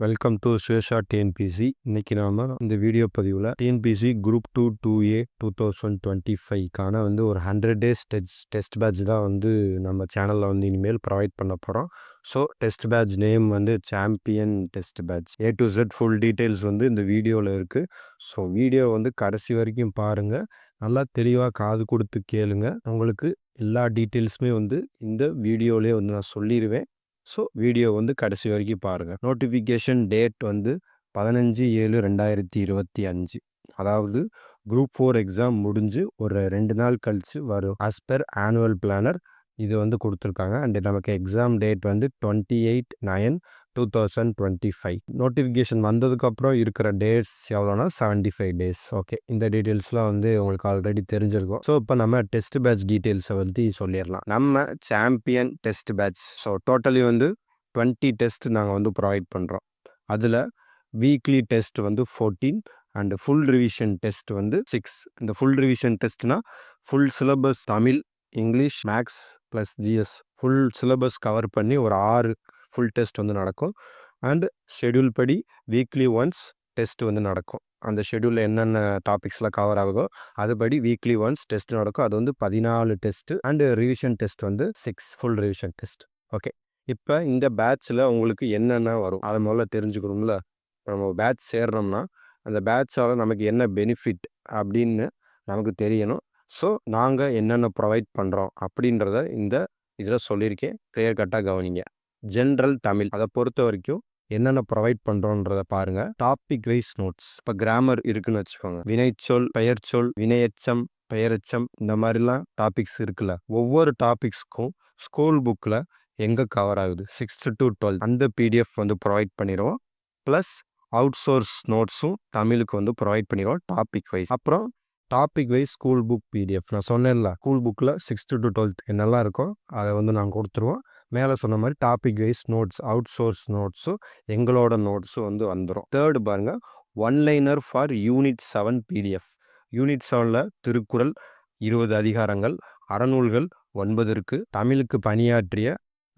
Welcome to ஸ்வேஷா TNPSC இன்னைக்கு நாம இந்த வீடியோ பதிவில் TNPSC group two two A two thousand twenty ஃபைவ்க்கான வந்து ஒரு hundred days test test batch தான் வந்து நம்ம சேனலில் வந்து இனிமேல் ப்ரொவைட் பண்ண போகிறோம் ஸோ டெஸ்ட் பேட்ச் நேம் வந்து champion test batch A to Z full details வந்து இந்த வீடியோவில் இருக்குது ஸோ வீடியோ வந்து கடைசி வரைக்கும் பாருங்கள் நல்லா தெளிவாக காது கொடுத்து கேளுங்க. உங்களுக்கு எல்லா டீட்டெயில்ஸுமே வந்து இந்த வீடியோலேயே வந்து நான் சொல்லிடுவேன் ஸோ வீடியோ வந்து கடைசி வரைக்கும் பாருங்கள் நோட்டிஃபிகேஷன் டேட் வந்து பதினஞ்சு ஏழு ரெண்டாயிரத்தி இருபத்தி அஞ்சு. அதாவது குரூப் ஃபோர் எக்ஸாம் முடிஞ்சு ஒரு ரெண்டு நாள் கழித்து வரும். அஸ் பர் ஆனுவல் பிளானர் இது வந்து கொடுத்துருக்காங்க. அண்ட் நமக்கு எக்ஸாம் டேட் வந்து twenty eight nine two thousand twenty five notification வந்ததுக்கப்புறம் இருக்கிற டேட்ஸ் எவ்வளோனா செவன்ட்டி ஃபைவ் டேஸ் ஓகே இந்த டீட்டெயில்ஸ்லாம் வந்து உங்களுக்கு ஆல்ரெடி தெரிஞ்சிருக்கும். ஸோ இப்போ நம்ம டெஸ்ட் பேட்ச் டீட்டெயில்ஸை பற்றி சொல்லிடலாம். நம்ம champion test batch so totally வந்து டுவெண்ட்டி டெஸ்ட் நாங்கள் வந்து ப்ரொவைட் பண்ணுறோம் அதில் வீக்லி டெஸ்ட் வந்து fourteen and full revision test வந்து சிக்ஸ் இந்த full revision டெஸ்ட்னா full syllabus Tamil English maths plus GS full syllabus cover பண்ணி ஒரு ஆறு ஃபுல் டெஸ்ட் வந்து நடக்கும். அண்ட் ஷெடியூல் படி வீக்லி ஒன்ஸ் டெஸ்ட் வந்து நடக்கும். அந்த ஷெடியூலில் என்னென்ன டாபிக்ஸ்லாம் கவர் ஆகுதோ அதுபடி வீக்லி ஒன்ஸ் டெஸ்ட் நடக்கும். அது வந்து பதினாலு டெஸ்ட்டு அண்டு ரிவிஷன் டெஸ்ட் வந்து six full revision test okay இப்போ இந்த பேட்ச்சில் உங்களுக்கு என்னென்ன வரும்? அதை முதல்ல தெரிஞ்சுக்கணும்ல. நம்ம பேட்ச் சேர்றோம்னா அந்த பேட்சால் நமக்கு என்ன பெனிஃபிட் அப்படின்னு நமக்கு தெரியணும். ஸோ நாங்கள் என்னென்ன ப்ரொவைட் பண்ணுறோம் அப்படின்றத இந்த இதில் சொல்லியிருக்கேன். கிளியர் கட்டாக கவனிங்க. ஜென்ரல் தமிழ். அதை பொறுத்த வரைக்கும் என்னென்ன ப்ரொவைட் பண்ணுறோன்றத பாருங்க. Topic wise notes. இப்போ கிராமர் இருக்குன்னு வச்சுக்கோங்க. வினைச்சொல் பெயர்ச்சொல் வினையச்சம் பெயரச்சம் இந்த மாதிரிலாம் டாபிக்ஸ் இருக்குல்ல. ஒவ்வொரு டாபிக்ஸ்க்கும் ஸ்கூல் புக்கில் எங்கே கவர் ஆகுது? சிக்ஸ்த்து டு டுவெல் அந்த பிடிஎஃப் வந்து ப்ரொவைட் பண்ணிடுவோம். ப்ளஸ் அவுட் சோர்ஸ் நோட்ஸும் தமிழுக்கு வந்து ப்ரொவைட் பண்ணிடுவோம் டாபிக் வைஸ். அப்புறம் topic wise school book PDF நான் சொன்னேன்ல ஸ்கூல் புக்கில் சிக்ஸ்த்து டு டுவெல்த் என்னெல்லாம் இருக்கோ அதை வந்து நாங்கள் கொடுத்துருவோம். மேலே சொன்ன மாதிரி topic wise notes out source நோட்ஸும் எங்களோட நோட்ஸும் வந்து வந்துடும் தேர்டு பாருங்கள் one liner for unit seven PDF unit செவனில் திருக்குறள் இருபது அதிகாரங்கள் அறநூல்கள் ஒன்பது இருக்குது தமிழுக்கு பணியாற்றிய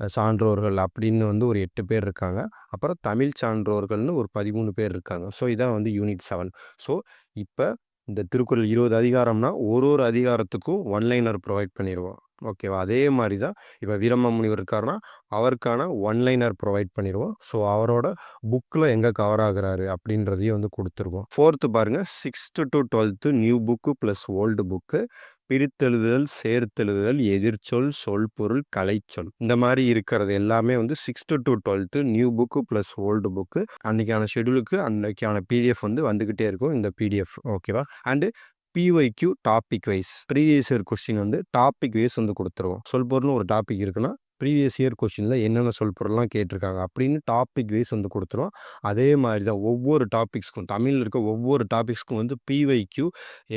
சான்றோர்கள் அப்படின்னு வந்து ஒரு எட்டு பேர் இருக்காங்க. அப்புறம் தமிழ் சான்றோர்கள்னு ஒரு பதிமூணு பேர் இருக்காங்க. ஸோ இதான் வந்து யூனிட் செவன் ஸோ இப்போ இந்த திருக்குறள் இருபது அதிகாரம்னா ஒரு ஒரு அதிகாரத்துக்கும் ஒன்லைனர் ப்ரொவைட் பண்ணிடுவோம் ஓகேவா அதே மாதிரி தான் இப்போ வீரம முனிவர் இருக்காருன்னா அவருக்கான ஒன்லைனர் ப்ரொவைட் பண்ணிடுவோம் ஸோ அவரோட புக்கில் எங்கே கவர் ஆகுறாரு அப்படின்றதையும் வந்து கொடுத்துருவோம். ஃபோர்த்து பாருங்கள் sixth to twelfth new book plus old book பிரித்தெழுதுதல் சேர்த்தெழுதுதல் எதிர்ச்சொல் சொல் பொருள் கலைச்சொல். இந்த மாதிரி இருக்கிறது எல்லாமே வந்து sixth to twelfth new book plus old book அன்றைக்கான ஷெடியூலுக்கு அன்றைக்கான பிடிஎஃப் வந்து வந்துக்கிட்டே இருக்கும் இந்த பிடிஎஃப் ஓகேவா and PYQ topic wise previous year question வந்து டாபிக் வைஸ் வந்து கொடுத்துருவோம். சொல் பொருள்னு ஒரு டாபிக் இருக்குன்னா ப்ரீவியஸ் இயர் கொஷினில் என்னென்ன சொல் பொருள்லாம் கேட்டிருக்காங்க அப்படின்னு டாபிக் வைஸ் வந்து கொடுத்துரும் அதே மாதிரி தான் ஒவ்வொரு டாபிக்ஸ்க்கும் தமிழில் இருக்க ஒவ்வொரு டாபிக்ஸ்க்கும் வந்து பிவைக்யூ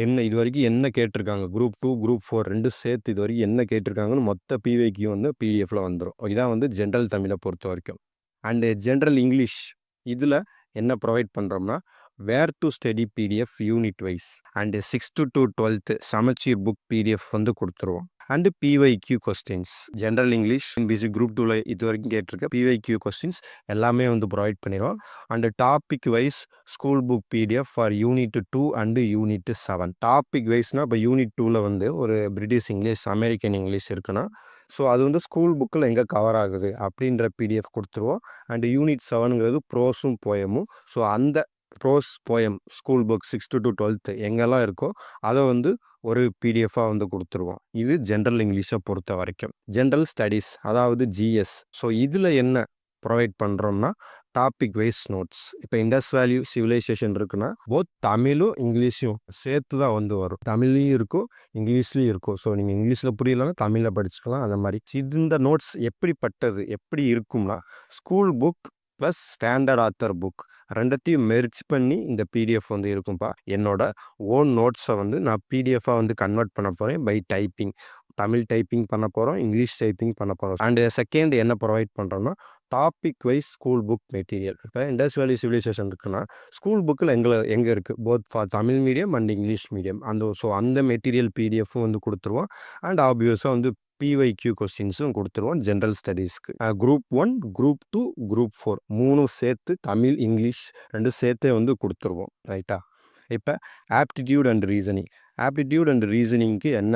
என்ன இது வரைக்கும் என்ன கேட்டிருக்காங்க? குரூப் டூ குரூப் ஃபோர் ரெண்டு சேர்த்து இது வரைக்கும் என்ன கேட்டிருக்காங்கன்னு மொத்த பிவைக்யூ வந்து பிடிஎஃப்ல வந்துடும் இதான் வந்து ஜென்ரல் தமிழை பொறுத்த வரைக்கும். அண்டு ஜென்ரல் இங்கிலீஷ் இதில் என்ன ப்ரொவைட் பண்ணுறோம்னா where to study PDF unit wise and sixth to twelfth சமச்சீர் புக் பிடிஎஃப் வந்து கொடுத்துருவோம். And PYQ questions general English PC group டூவில் இது வரைக்கும் கேட்டிருக்க பிஒய்க்யூ கொஸ்டின்ஸ் எல்லாமே வந்து ப்ரொவைட் பண்ணிடுவோம். And topic wise school book PDF for unit two and unit seven topic வைஸ்னால் இப்போ யூனிட் டூவில் வந்து ஒரு பிரிட்டிஷ் இங்கிலீஷ் அமெரிக்கன் இங்கிலீஷ் இருக்குன்னா ஸோ அது வந்து ஸ்கூல் புக்கில் எங்கே கவர் ஆகுது அப்படின்ற பிடிஎஃப் கொடுத்துருவோம். அண்டு யூனிட் செவனுங்கிறது ப்ரோஸும் போயமும் ஸோ அந்த prose poem school book sixth to twelfth எங்கெல்லாம் இருக்கோ அதை வந்து ஒரு பிடிஎஃபாக வந்து கொடுத்துருவோம். இது ஜென்ரல் இங்கிலீஷை பொறுத்த வரைக்கும். ஜென்ரல் ஸ்டடீஸ் அதாவது ஜிஎஸ் ஸோ இதில் என்ன ப்ரொவைட் பண்ணுறோம்னா டாபிக் வைஸ் நோட்ஸ் இப்போ இண்டஸ் வேல்யூ சிவிலைசேஷன் இருக்குன்னா போத் தமிழும் இங்கிலீஷும் சேர்த்து தான் வந்து வரும். தமிழ்லையும் இருக்கும் இங்கிலீஷ்லேயும் இருக்கும். ஸோ நீங்கள் இங்கிலீஷில் புரியலன்னா தமிழில் படிச்சுக்கலாம் அந்த மாதிரி. இது இந்த நோட்ஸ் எப்படிப்பட்டது எப்படி இருக்கும்னா school book plus standard author book ரெண்டத்தையும் merge பண்ணி இந்த பிடிஎஃப் வந்து இருக்கும்ப்பா என்னோட ஓன் நோட்ஸை வந்து நான் பிடிஎஃபாக வந்து கன்வெர்ட் பண்ண போகிறேன் பை டைப்பிங். தமிழ் டைப்பிங் பண்ண போகிறோம் இங்கிலீஷ் டைப்பிங் பண்ண போகிறோம் அண்ட் செகண்ட் என்ன ப்ரொவைட் பண்ணுறோன்னா topic wise school book material இப்போ இண்டஸ் வேலி சிவிலைசேஷன் இருக்குன்னா ஸ்கூல் புக்கில் எங்களை எங்கே இருக்குது both for Tamil medium and English medium அந்த ஸோ அந்த மெட்டீரியல் பிடிஎஃப்பும் வந்து கொடுத்துருவோம். அண்ட் ஆப்வியஸாக வந்து பிஒய்க்யூ கொஸ்டின்ஸும் கொடுத்துருவோம் general ஸ்டடீஸ்க்கு group one group two group four மூணும் சேர்த்து தமிழ் இங்கிலீஷ் ரெண்டு சேர்த்தே வந்து கொடுத்துருவோம் ரைட்டா இப்போ aptitude and reasoning aptitude and ரீசனிங்க்கு என்ன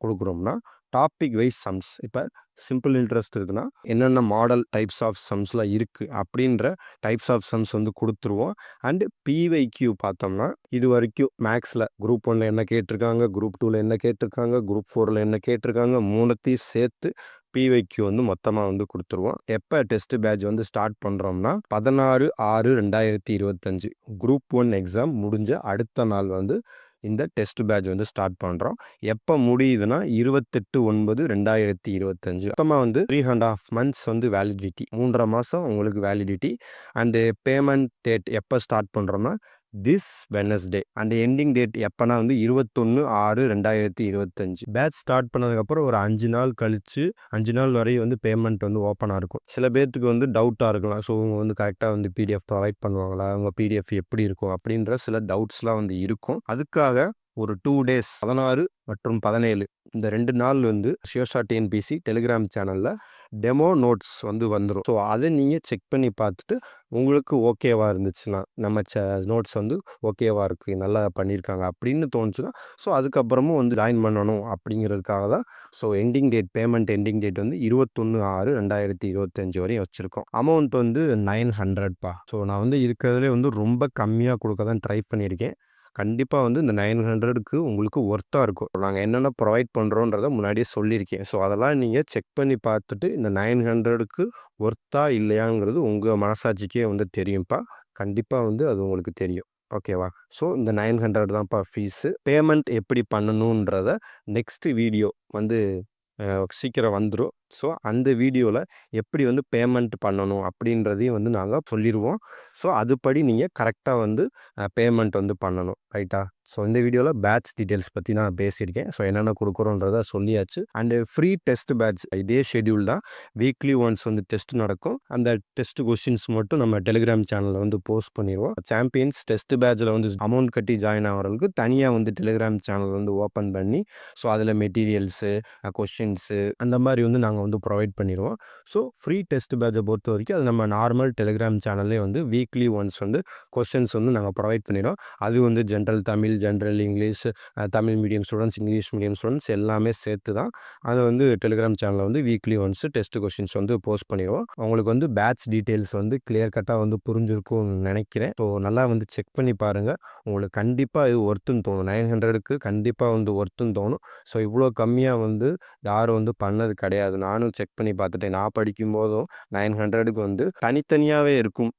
கொடுக்குறோம்னா டாபிக் வைஸ் சம்ஸ் இப்போ சிம்பிள் இன்ட்ரெஸ்ட் இருக்குன்னா என்னென்ன மாடல் டைப்ஸ் ஆஃப் சம்ஸ்லாம் இருக்குது அப்படின்ற டைப்ஸ் ஆஃப் சம்ஸ் வந்து கொடுத்துருவோம். அண்டு பிவைக்யூ பார்த்தோம்னா இது வரைக்கும் மேக்ஸில் குரூப் ஒனில் என்ன கேட்டிருக்காங்க குரூப் டூவில் என்ன கேட்டிருக்காங்க குரூப் ஃபோரில் என்ன கேட்டிருக்காங்க மூணுத்தையும் சேர்த்து பிவைக்யூ வந்து மொத்தமாக வந்து கொடுத்துருவோம். எப்போ டெஸ்ட் பேட்ச் வந்து ஸ்டார்ட் பண்ணுறோம்னா பதினாறு ஆறு ரெண்டாயிரத்தி இருபத்தஞ்சு. குரூப் ஒன் எக்ஸாம் முடிஞ்ச அடுத்த நாள் வந்து இந்த டெஸ்ட் பேட்ச் வந்து ஸ்டார்ட் பண்ணுறோம் எப்போ முடியுதுன்னா இருபத்தெட்டு ஒன்பது ரெண்டாயிரத்தி இருபத்தஞ்சு. மொத்தமாக வந்து த்ரீ அண்ட் ஆஃப் மந்த்ஸ் வந்து வேலிடிட்டி மூன்றரை மாதம் உங்களுக்கு வேலிடிட்டி அண்டு பேமெண்ட் டேட் எப்போ ஸ்டார்ட் பண்ணுறோம்னா this Wednesday and ending date எப்போனா வந்து இருபத்தொன்று ஆறு ரெண்டாயிரத்தி இருபத்தஞ்சு. பேட்ச் ஸ்டார்ட் பண்ணதுக்கப்புறம் ஒரு அஞ்சு நாள் கழித்து அஞ்சு நாள் வரையும் வந்து பேமெண்ட் வந்து ஓப்பனாக இருக்கும். சில பேர்த்துக்கு வந்து டவுட்டாக இருக்கலாம். ஸோ அவங்க வந்து கரெக்டாக வந்து பிடிஎஃப் ப்ரொவைட் பண்ணுவாங்களா? அவங்க பிடிஎஃப் எப்படி இருக்கும்? அப்படின்ற சில டவுட்ஸ்லாம் வந்து இருக்கும். அதுக்காக ஒரு டூ டேஸ் பதினாறு மற்றும் பதினேழு. இந்த ரெண்டு நாள் வந்து ஷியோஷா டிஎன்பிசி டெலிகிராம் சேனலில் டெமோ நோட்ஸ் வந்து வந்துடும் ஸோ அதை நீங்கள் செக் பண்ணி பார்த்துட்டு உங்களுக்கு ஓகேவா இருந்துச்சுன்னா நம்ம ச நோட்ஸ் வந்து ஓகேவா இருக்குது நல்லா பண்ணியிருக்காங்க அப்படின்னு தோணுச்சுன்னா ஸோ அதுக்கப்புறமும் வந்து ஜாயின் பண்ணணும் அப்படிங்கிறதுக்காக தான் so ending date payment ending date வந்து இருபத்தொன்று ஆறு ரெண்டாயிரத்தி இருபத்தஞ்சி வரையும் வச்சுருக்கோம். அமௌண்ட் வந்து நைன் ஹண்ட்ரட்பா ஸோ நான் வந்து இருக்கிறதுலே வந்து ரொம்ப கம்மியாக கொடுக்க தான் ட்ரை பண்ணியிருக்கேன். கண்டிப்பாக வந்து இந்த நைன் ஹண்ட்ரடுக்கு உங்களுக்கு ஒர்த்தாக இருக்கும். நாங்கள் என்னென்ன ப்ரொவைட் பண்ணுறோன்றத முன்னாடியே சொல்லியிருக்கேன். ஸோ அதெல்லாம் நீங்கள் செக் பண்ணி பார்த்துட்டு இந்த நைன் ஹண்ட்ரடுக்கு ஒர்த்தா இல்லையாங்கிறது உங்கள் மனசாட்சிக்கே வந்து தெரியும்ப்பா. கண்டிப்பாக வந்து அது உங்களுக்கு தெரியும். ஓகேவா ஸோ இந்த நைன் ஹண்ட்ரட் தான்ப்பா ஃபீஸு பேமெண்ட் எப்படி பண்ணணுன்றத நெக்ஸ்ட் வீடியோ வந்து சீக்கிரம் வந்துடும் ஸோ அந்த வீடியோவில் எப்படி வந்து பேமெண்ட் பண்ணணும் அப்படின்றதையும் வந்து நாங்கள் சொல்லிடுவோம் ஸோ அதுபடி நீங்கள் கரெக்டாக வந்து பேமெண்ட் வந்து பண்ணணும். ரைட்டா? ஸோ இந்த வீடியோவில் பேட்ச் டீட்டெயில்ஸ் பற்றி நான் பேசியிருக்கேன். ஸோ என்னென்ன கொடுக்குறோன்றத சொல்லியாச்சு. அண்டு ஃப்ரீ டெஸ்ட் பேட்ச் இதே ஷெடியூல் தான். வீக்லி ஒன்ஸ் வந்து டெஸ்ட் நடக்கும். அந்த டெஸ்ட் கொஷின்ஸ் மட்டும் நம்ம டெலிகிராம் சேனலில் வந்து போஸ்ட் பண்ணிடுவோம் சாம்பியன்ஸ் டெஸ்ட் பேட்சில் வந்து அமௌண்ட் கட்டி ஜாயின் ஆகிறவங்களுக்கு தனியாக வந்து டெலிகிராம் சேனல் வந்து ஓப்பன் பண்ணி ஸோ அதில் மெட்டீரியல்ஸு கொஷின்ஸு அந்த மாதிரி வந்து நாங்கள் வந்து ப்ரொவைட் பண்ணிடுவோம் ஸோ ஃப்ரீ டெஸ்ட் பேட்சை பொறுத்த வரைக்கும் அது நம்ம நார்மல் டெலிகிராம் சேனல்லே வந்து வீக்லி ஒன்ஸ் வந்து கொஷின்ஸ் வந்து நாங்கள் ப்ரொவைட் பண்ணிடுவோம் அது வந்து general Tamil general English Tamil medium students English medium students எல்லாமே சேர்த்து தான் அதை வந்து டெலிகிராம் சேனலில் வந்து வீக்லி ஒன்ஸ் டெஸ்ட் கொஷின்ஸ் வந்து போஸ்ட் பண்ணிடுவோம். அவங்களுக்கு வந்து பேட்ச் டீட்டெயில்ஸ் வந்து கிளியர் கட்டாக வந்து புரிஞ்சிருக்கும்னு நினைக்கிறேன். ஸோ நல்லா வந்து செக் பண்ணி பாருங்கள் உங்களுக்கு கண்டிப்பாக இது ஒர்த்துன்னு தோணும். நைன் ஹண்ட்ரடுக்கு கண்டிப்பாக வந்து ஒர்த்துன்னு தோணும். ஸோ இவ்வளோ கம்மியாக வந்து யாரும் வந்து பண்ணது கிடையாது. நான் நானும் செக் பண்ணி பார்த்துட்டேன். நான் படிக்கும் போதும் நைன் ஹண்ட்ரடுக்கு வந்து தனித்தனியாகவே இருக்கும்.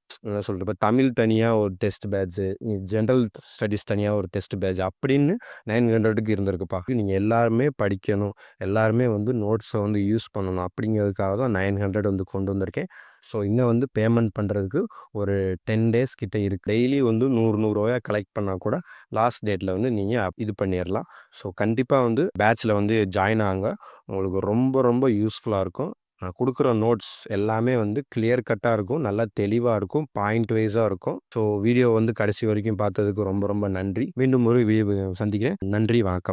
சொல்கிறேன் இப்போ தமிழ் தனியாக ஒரு டெஸ்ட் பேட்ச்சு ஜென்ரல் ஸ்டடீஸ் தனியாக ஒரு டெஸ்ட் பேட்ச் அப்படின்னு நைன் ஹண்ட்ரடுக்கு இருந்திருக்குப்பா நீங்கள் எல்லாருமே படிக்கணும். எல்லாருமே வந்து நோட்ஸை வந்து யூஸ் பண்ணணும். அப்படிங்கிறதுக்காக தான் நைன் ஹண்ட்ரட் வந்து கொண்டு வந்திருக்கேன். ஸோ இங்கே வந்து பேமெண்ட் பண்ணுறதுக்கு ஒரு டென் டேஸ் கிட்டே இருக்குது டெய்லி வந்து நூறு நூறுரூவாயா கலெக்ட் பண்ணால் கூட லாஸ்ட் டேட்டில் வந்து நீங்கள் இது பண்ணிடலாம் ஸோ கண்டிப்பாக வந்து பேட்சில் வந்து ஜாயின் ஆகுங்க உங்களுக்கு ரொம்ப ரொம்ப யூஸ்ஃபுல்லாக இருக்கும். நான் கொடுக்குற நோட்ஸ் எல்லாமே வந்து கிளியர் கட்டாக இருக்கும். நல்லா தெளிவாக இருக்கும். பாயிண்ட் வைஸாக இருக்கும். ஸோ வீடியோ வந்து கடைசி வரைக்கும் பார்த்ததுக்கு ரொம்ப ரொம்ப நன்றி. மீண்டும் ஒரு வீடியோ சந்திக்கிறேன். நன்றி வணக்கம்.